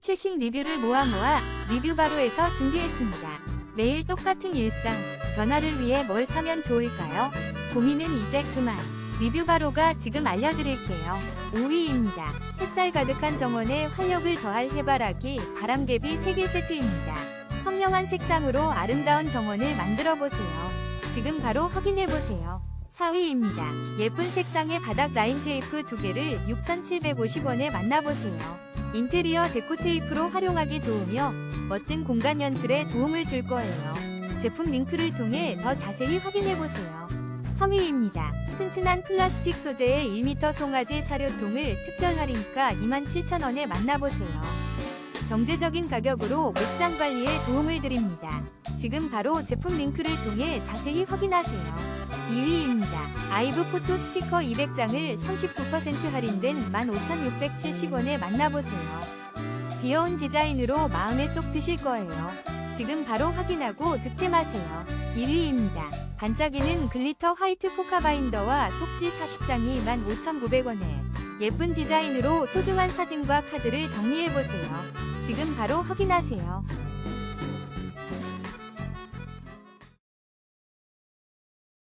최신 리뷰를 모아 모아 리뷰 바로에서 준비했습니다. 매일 똑같은 일상, 변화를 위해 뭘 사면 좋을까요? 고민은 이제 그만. 리뷰 바로가 지금 알려드릴게요. 5위입니다. 햇살 가득한 정원에 활력을 더할 해바라기 바람개비 3개 세트입니다. 선명한 색상으로 아름다운 정원을 만들어 보세요. 지금 바로 확인해 보세요. 4위입니다. 예쁜 색상의 바닥 라인 테이프 2개를 6,750원에 만나보세요. 인테리어 데코 테이프로 활용하기 좋으며 멋진 공간 연출에 도움을 줄 거예요. 제품 링크를 통해 더 자세히 확인해 보세요. 3위입니다. 튼튼한 플라스틱 소재의 1m 송아지 사료통을 특별 할인가 27,000원에 만나보세요. 경제적인 가격으로 목장 관리에 도움을 드립니다. 지금 바로 제품 링크를 통해 자세히 확인하세요. 2위입니다. 아이브 포토 스티커 200장을 39% 할인된 15,670원에 만나보세요. 귀여운 디자인으로 마음에 쏙 드실 거예요. 지금 바로 확인하고 득템하세요. 1위입니다. 반짝이는 글리터 화이트 포카 바인더와 속지 40장이 15,900원에 예쁜 디자인으로 소중한 사진과 카드를 정리해보세요. 지금 바로 확인하세요.